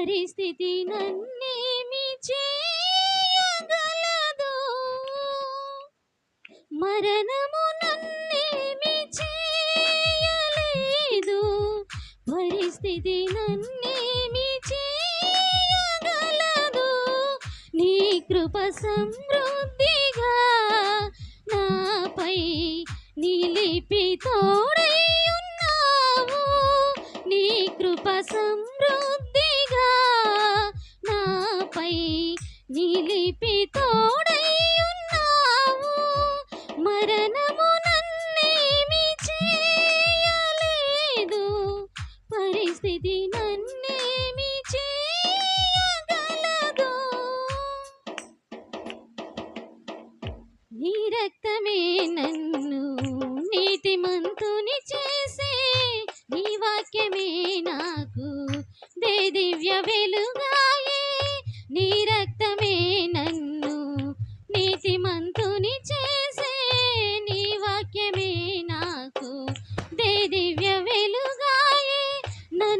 పరిస్థితి నన్నేమి చేయగలదు. మరణము నన్నేమి చేయలేదు. పరిస్థితి నన్నేమి చేయగలదు. నీ కృప సమృద్ధిగా నాపై నిలిపి తోడై ఉన్నావు. నీ కృప సమృద్ధిగా నిలిపి తోడై ఉన్నావు. మరణము నన్నేమి చేయలేదు. పరిస్థితి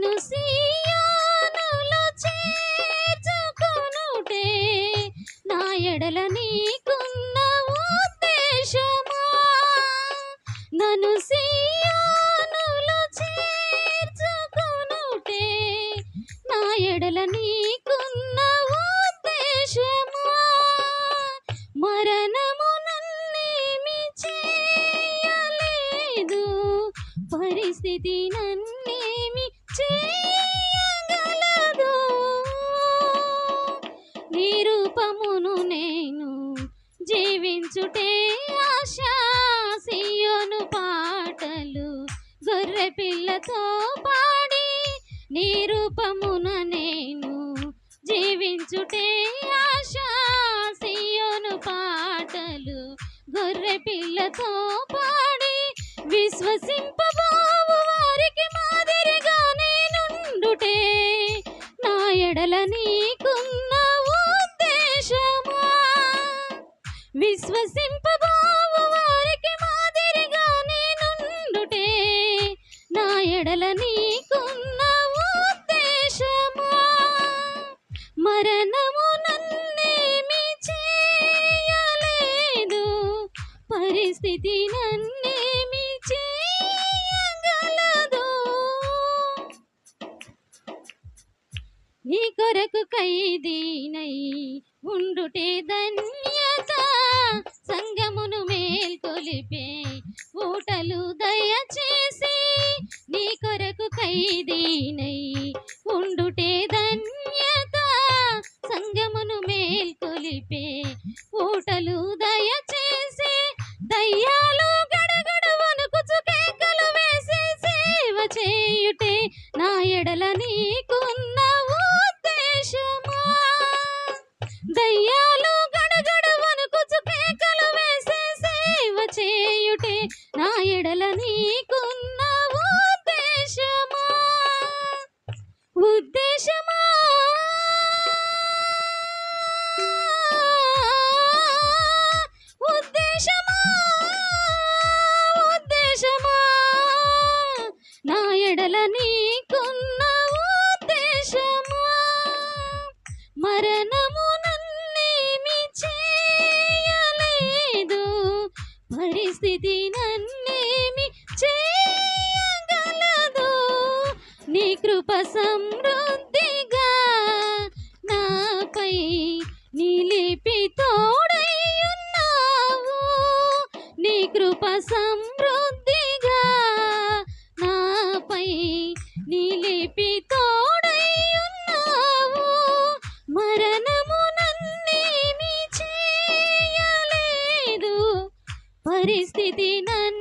నన్ను సీయానులో చేర్చుకొనుటే నా ఎడల నీకున్న ఉద్దేశమా? నన్ను సీయానులో చేర్చుకొనుటే నా ఎడల నీకున్న ఉద్దేశమా? మరణము నన్నేమి చేయలేదు పరిస్థితి నన్ను నిరూపమును నేను జీవించుటే ఆశ సియోను పాటలు గొర్రె పిల్లతో పాడి నిరూపమున నేను జీవించుటే ఆశ సియోను పాటలు గొర్రె పిల్లతో పాడి విశ్వసింప ఎడల నీకున్న ఉద్దేశమా? విశ్వసింపబావు వారికి మాదిరిగా నేనుండుటే నా ఎడల నీకున్న ఉద్దేశమా? మరణము నన్నేమి చేయలేదు పరిస్థితి నన్ను నీ కొరకు ఖైదీనై ఉండుటే ధన్యత. సంగమును మేల్కొలిపే ఊటలు దయచేసి నీ కొరకు ఖైదీనై చేయుటే నా ఎడల నీకున్న ఉద్దేశమా? ఉద్దేశమా? ఉద్దేశమా? ఉద్దేశమా? నా ఎడల నీకున్న ఉద్దేశమా? మరణము పరిస్థితి నన్నేమి చేయలేదు పరిస్థితి నన్నేమి చేయ